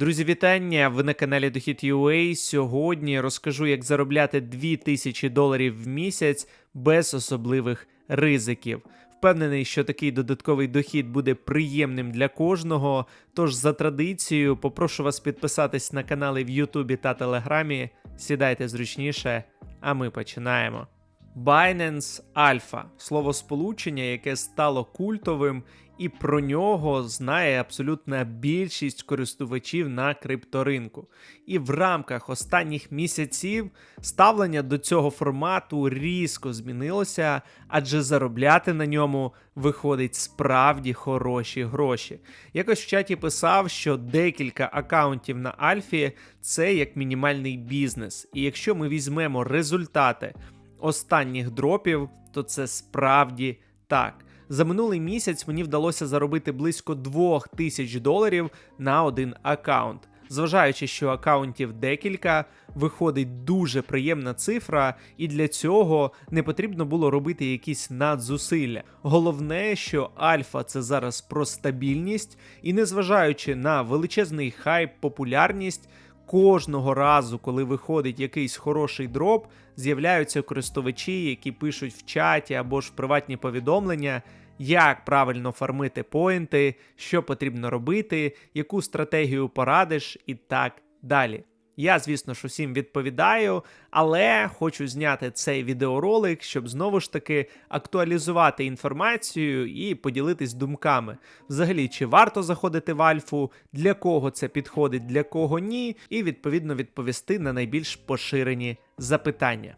Друзі, вітання! Ви на каналі Дохід UA. Сьогодні розкажу, як заробляти 2000 доларів в місяць без особливих ризиків. Впевнений, що такий додатковий дохід буде приємним для кожного. Тож, за традицією, попрошу вас підписатись на канали в Ютубі та Телеграмі. Сідайте зручніше, а ми починаємо. Binance Alpha – словосполучення, яке стало культовим, і про нього знає абсолютна більшість користувачів на крипторинку. І в рамках останніх місяців ставлення до цього формату різко змінилося, адже заробляти на ньому виходить справді хороші гроші. Якось в чаті писав, що декілька акаунтів на Альфі це як мінімальний бізнес. І якщо ми візьмемо результати останніх дропів, то це справді так. За минулий місяць мені вдалося заробити близько 2000 доларів на один аккаунт. Зважаючи, що аккаунтів декілька, виходить дуже приємна цифра, і для цього не потрібно було робити якісь надзусилля. Головне, що альфа це зараз про стабільність, і незважаючи на величезний хайп, популярність. Кожного разу, коли виходить якийсь хороший дроп, з'являються користувачі, які пишуть в чаті або ж в приватні повідомлення, як правильно фармити поінти, що потрібно робити, яку стратегію порадиш і так далі. Я, звісно ж, усім відповідаю, але хочу зняти цей відеоролик, щоб знову ж таки актуалізувати інформацію і поділитись думками. Взагалі, чи варто заходити в альфу, для кого це підходить, для кого ні, і відповідно відповісти на найбільш поширені запитання.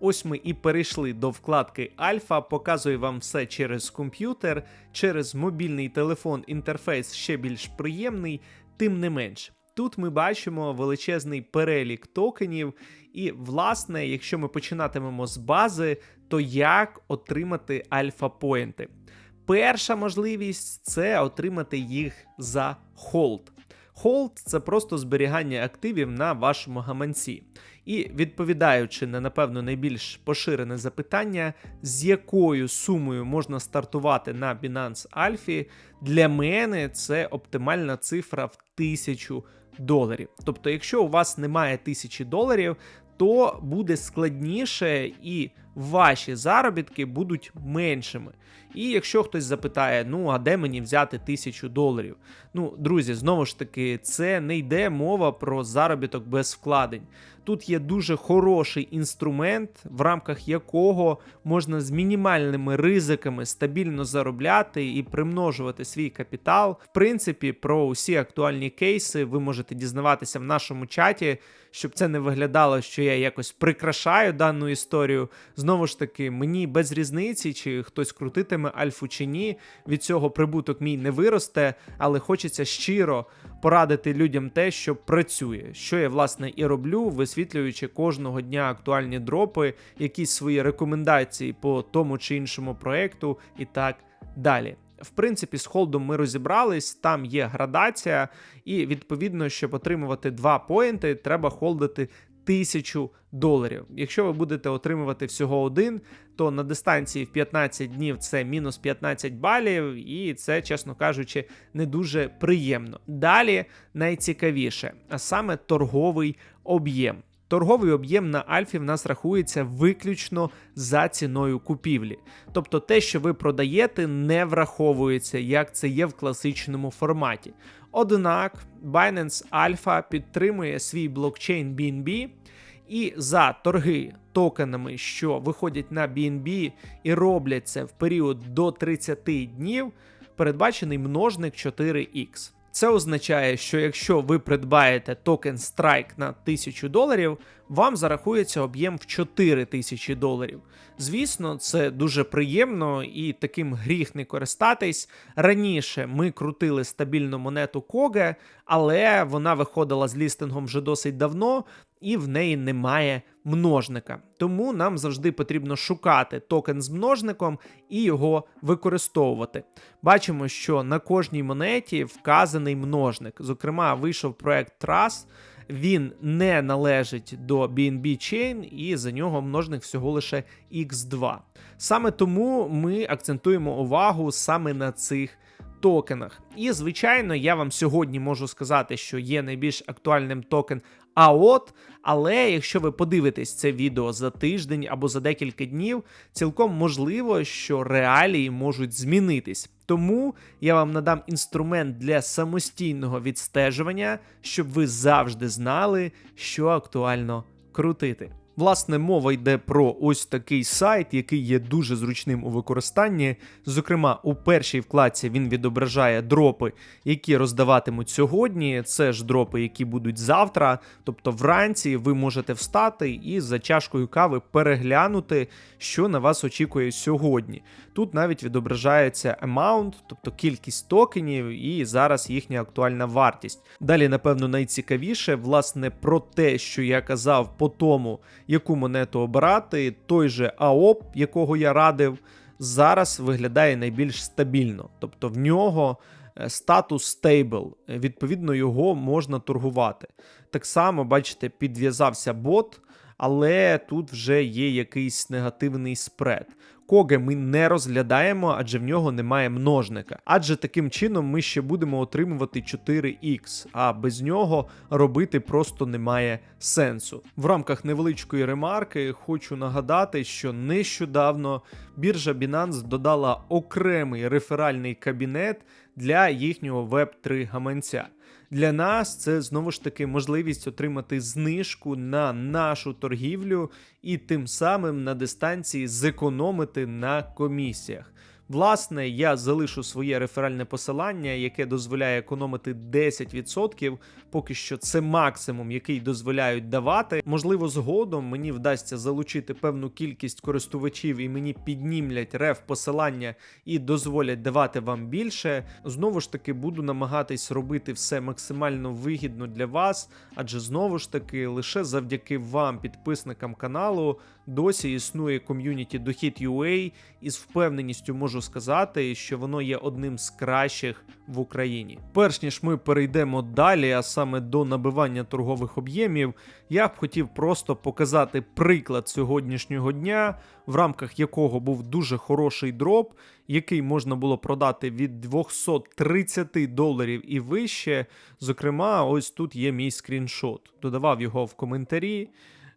Ось ми і перейшли до вкладки Альфа, показую вам все через комп'ютер, через мобільний телефон інтерфейс ще більш приємний, тим не менш. Тут ми бачимо величезний перелік токенів, і, власне, якщо ми починатимемо з бази, то як отримати альфа-поінти? Перша можливість це отримати їх за холд. Холд це просто зберігання активів на вашому гаманці. І відповідаючи на напевно найбільш поширене запитання, з якою сумою можна стартувати на Binance Alpha, для мене це оптимальна цифра в тисячу доларів. Тобто, якщо у вас немає тисячі доларів, то буде складніше і ваші заробітки будуть меншими. І якщо хтось запитає, ну а де мені взяти тисячу доларів? Ну, друзі, знову ж таки, це не йде мова про заробіток без вкладень. Тут є дуже хороший інструмент, в рамках якого можна з мінімальними ризиками стабільно заробляти і примножувати свій капітал. В принципі, про усі актуальні кейси ви можете дізнаватися в нашому чаті, щоб це не виглядало, що я якось прикрашаю дану історію. Знову ж таки, мені без різниці, чи хтось крутитиме альфу чи ні. Від цього прибуток мій не виросте, але хочеться щиро порадити людям те, що працює, що я власне і роблю, висвітлюючи кожного дня актуальні дропи, якісь свої рекомендації по тому чи іншому проекту і так далі. В принципі, з холдом ми розібрались, там є градація, і відповідно, щоб отримувати два поінти, треба холдити тисячу доларів. Якщо ви будете отримувати всього один, то на дистанції в 15 днів це мінус 15 балів, і це, чесно кажучи, не дуже приємно. Далі найцікавіше, а саме торговий об'єм. Торговий об'єм на Альфі в нас рахується виключно за ціною купівлі. Тобто те, що ви продаєте, не враховується, як це є в класичному форматі. Однак Binance Alpha підтримує свій блокчейн BNB, і за торги токенами, що виходять на BNB і роблять це в період до 30 днів, передбачений множник 4X. Це означає, що якщо ви придбаєте токен Strike на 1000 доларів, вам зарахується об'єм в 4000 доларів. Звісно, це дуже приємно і таким гріх не користатись. Раніше ми крутили стабільну монету Коге, але вона виходила з лістингом вже досить давно, і в неї немає множника. Тому нам завжди потрібно шукати токен з множником і його використовувати. Бачимо, що на кожній монеті вказаний множник. Зокрема, вийшов проект Trust, він не належить до BNB Chain, і за нього множник всього лише X2. Саме тому ми акцентуємо увагу саме на цих токенах. І, звичайно, я вам сьогодні можу сказати, що є найбільш актуальним токен AOT, але якщо ви подивитесь це відео за тиждень або за декілька днів, цілком можливо, що реалії можуть змінитись. Тому я вам надам інструмент для самостійного відстежування, щоб ви завжди знали, що актуально крутити. Власне, мова йде про ось такий сайт, який є дуже зручним у використанні. Зокрема, у першій вкладці він відображає дропи, які роздаватимуть сьогодні. Це ж дропи, які будуть завтра. Тобто вранці ви можете встати і за чашкою кави переглянути, що на вас очікує сьогодні. Тут навіть відображається amount, тобто кількість токенів, і зараз їхня актуальна вартість. Далі, напевно, найцікавіше, власне, про те, що я казав по тому, яку монету обирати, той же АОП, якого я радив, зараз виглядає найбільш стабільно. Тобто в нього е, статус стейбл, відповідно, його можна торгувати. Так само, бачите, підв'язався бот, але тут вже є якийсь негативний спред. Коге ми не розглядаємо, адже в нього немає множника. Адже таким чином ми ще будемо отримувати 4х, а без нього робити просто немає сенсу. В рамках невеличкої ремарки хочу нагадати, що нещодавно біржа Binance додала окремий реферальний кабінет для їхнього Web3 гаманця. Для нас це знову ж таки можливість отримати знижку на нашу торгівлю і тим самим на дистанції зекономити на комісіях. Власне, я залишу своє реферальне посилання, яке дозволяє економити 10%. Поки що це максимум, який дозволяють давати. Можливо, згодом мені вдасться залучити певну кількість користувачів і мені піднімлять реф посилання і дозволять давати вам більше. Знову ж таки, буду намагатись робити все максимально вигідно для вас, адже знову ж таки, лише завдяки вам, підписникам каналу, досі існує ком'юніті Дохід.ua і з впевненістю можу сказати, що воно є одним з кращих в Україні. Перш ніж ми перейдемо далі, а саме до набивання торгових об'ємів, я б хотів просто показати приклад сьогоднішнього дня, в рамках якого був дуже хороший дроп, який можна було продати від 230 доларів і вище. Зокрема, ось тут є мій скріншот. Додавав його в коментарі.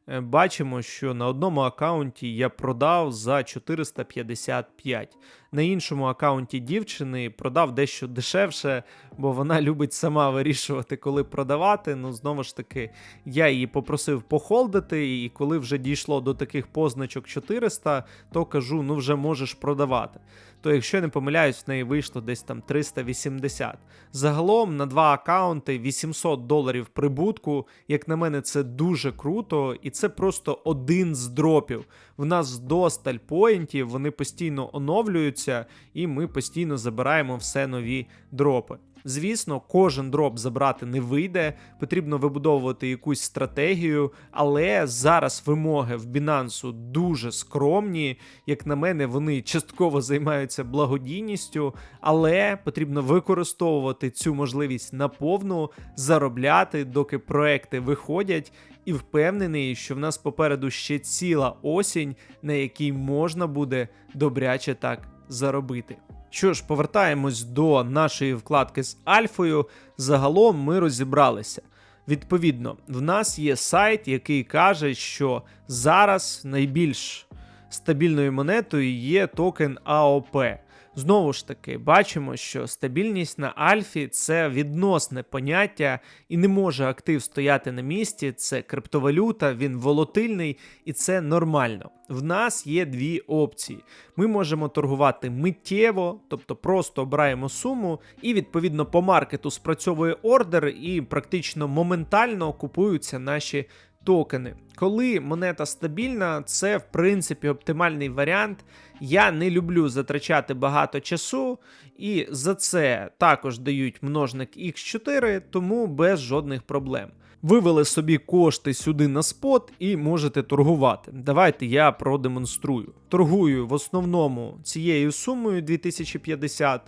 Е, бачимо, що на одному аккаунті я продав за 455. На іншому аккаунті дівчини продав дещо дешевше, бо вона любить сама вирішувати, коли продавати. Ну, знову ж таки, я її попросив похолдити, і коли вже дійшло до таких позначок 400, то кажу: ну вже можеш продавати. То, якщо не помиляюсь, в неї вийшло десь там 380. Загалом на два аккаунти 800 доларів прибутку. Як на мене, це дуже круто, і це просто один з дропів. В нас досталь поінтів, вони постійно оновлюються, і ми постійно забираємо все нові дропи. Звісно, кожен дроп забрати не вийде, потрібно вибудовувати якусь стратегію, але зараз вимоги в Binance дуже скромні. Як на мене, вони частково займаються благодійністю, але потрібно використовувати цю можливість наповну, заробляти, доки проекти виходять. І впевнений, що в нас попереду ще ціла осінь, на якій можна буде добряче так заробити. Що ж, повертаємось до нашої вкладки з Альфою. Загалом ми розібралися. Відповідно, в нас є сайт, який каже, що зараз найбільш стабільною монетою є токен АОП. Знову ж таки, бачимо, що стабільність на Альфі це відносне поняття і не може актив стояти на місці. Це криптовалюта, він волатильний і це нормально. В нас є дві опції. Ми можемо торгувати миттєво, тобто просто обираємо суму, і відповідно по маркету спрацьовує ордер, і практично моментально купуються наші токени. Коли монета стабільна, це в принципі оптимальний варіант. Я не люблю затрачати багато часу, і за це також дають множник X4, тому без жодних проблем. Вивели собі кошти сюди на спот і можете торгувати. Давайте я продемонструю. Торгую в основному цією сумою 2050.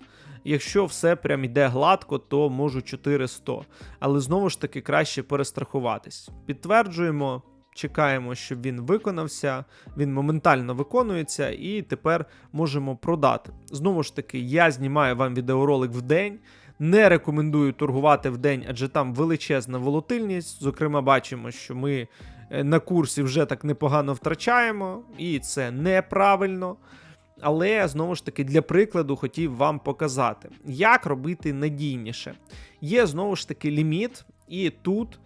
Якщо все прям йде гладко, то можу 400. Але знову ж таки краще перестрахуватись. Підтверджуємо. чекаємо, щоб він виконався. Він моментально виконується, і тепер можемо продати. Знову ж таки, я знімаю вам відеоролик в день. Не рекомендую торгувати в день, адже там величезна волатильність. Зокрема, бачимо, що ми е, на курсі вже так непогано втрачаємо, і це неправильно. Але знову ж таки для прикладу хотів вам показати, як робити надійніше. Є знову ж таки ліміт, і тут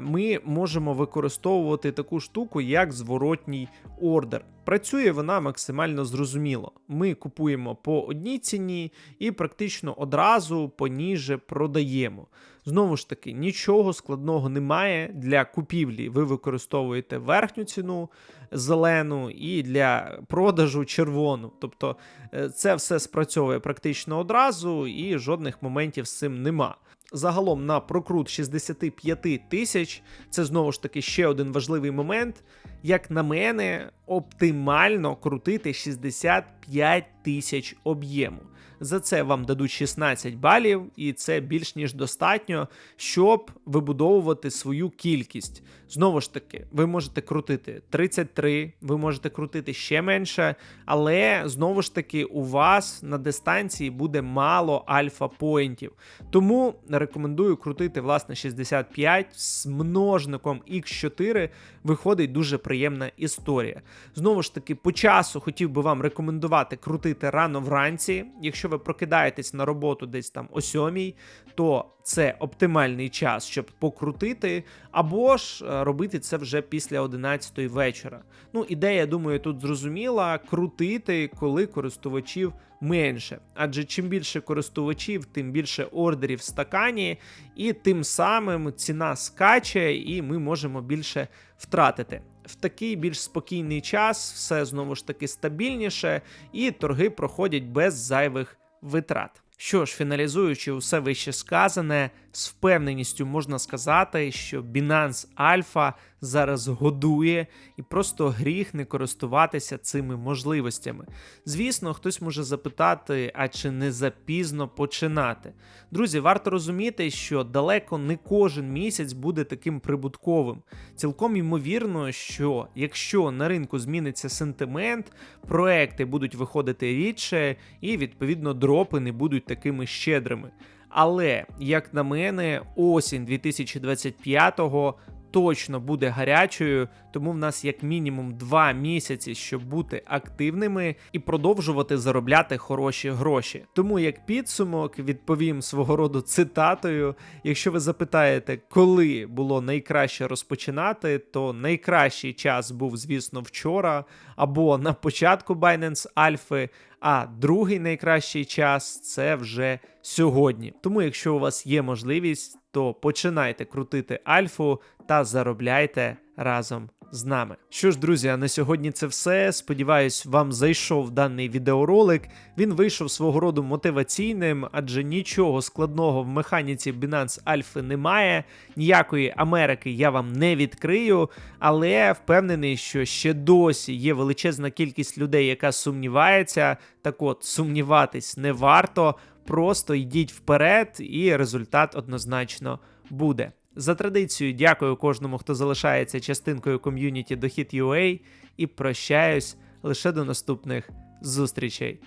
ми можемо використовувати таку штуку, як зворотній ордер. Працює вона максимально зрозуміло. Ми купуємо по одній ціні і практично одразу поніже продаємо. Знову ж таки, нічого складного немає для купівлі. Ви використовуєте верхню ціну зелену і для продажу червону. Тобто е, це все спрацьовує практично одразу, і жодних моментів з цим нема. Загалом на прокрут 65 тисяч це знову ж таки ще один важливий момент. Як на мене, оптимально крутити 65 тисяч об'єму. За це вам дадуть 16 балів, і це більш ніж достатньо, щоб вибудовувати свою кількість. Знову ж таки, ви можете крутити 33, ви можете крутити ще менше, але знову ж таки у вас на дистанції буде мало альфа-поінтів. Тому рекомендую крутити власне 65 з множником X4 виходить дуже приємна історія. Знову ж таки, по часу хотів би вам рекомендувати крутити рано вранці. Якщо ви прокидаєтесь на роботу десь там о 7, то це оптимальний час, щоб покрутити, або ж е, робити це вже після 11 вечора. Ну, ідея, думаю, тут зрозуміла крутити, коли користувачів менше. Адже чим більше користувачів, тим більше ордерів в стакані, і тим самим ціна скаче, і ми можемо більше втратити. В такий більш спокійний час все знову ж таки стабільніше, і торги проходять без зайвих витрат. Що ж, фіналізуючи усе вище сказане, з впевненістю можна сказати, що Binance Alpha зараз годує і просто гріх не користуватися цими можливостями. Звісно, хтось може запитати, а чи не запізно починати. Друзі, варто розуміти, що далеко не кожен місяць буде таким прибутковим. Цілком ймовірно, що якщо на ринку зміниться сентимент, проекти будуть виходити рідше, і відповідно дропи не будуть такими щедрими. Але, як на мене, осінь 2025-го точно буде гарячою, тому в нас як мінімум 2 місяці, щоб бути активними і продовжувати заробляти хороші гроші. Тому як підсумок відповім свого роду цитатою: якщо ви запитаєте, коли було найкраще розпочинати, то найкращий час був, звісно, вчора або на початку Binance Альфи. А другий найкращий час це вже сьогодні. Тому, якщо у вас є можливість, то починайте крутити альфу та заробляйте разом з нами. Що ж, друзі, на сьогодні це все. Сподіваюсь, вам зайшов даний відеоролик. Він вийшов свого роду мотиваційним, адже нічого складного в механіці Binance Альфи немає. Ніякої Америки я вам не відкрию, але впевнений, що ще досі є величезна кількість людей, яка сумнівається. Так от, сумніватись не варто. Просто йдіть вперед, і результат однозначно буде. За традицією, дякую кожному, хто залишається частинкою ком'юніті Дохід.ua і прощаюсь лише до наступних зустрічей.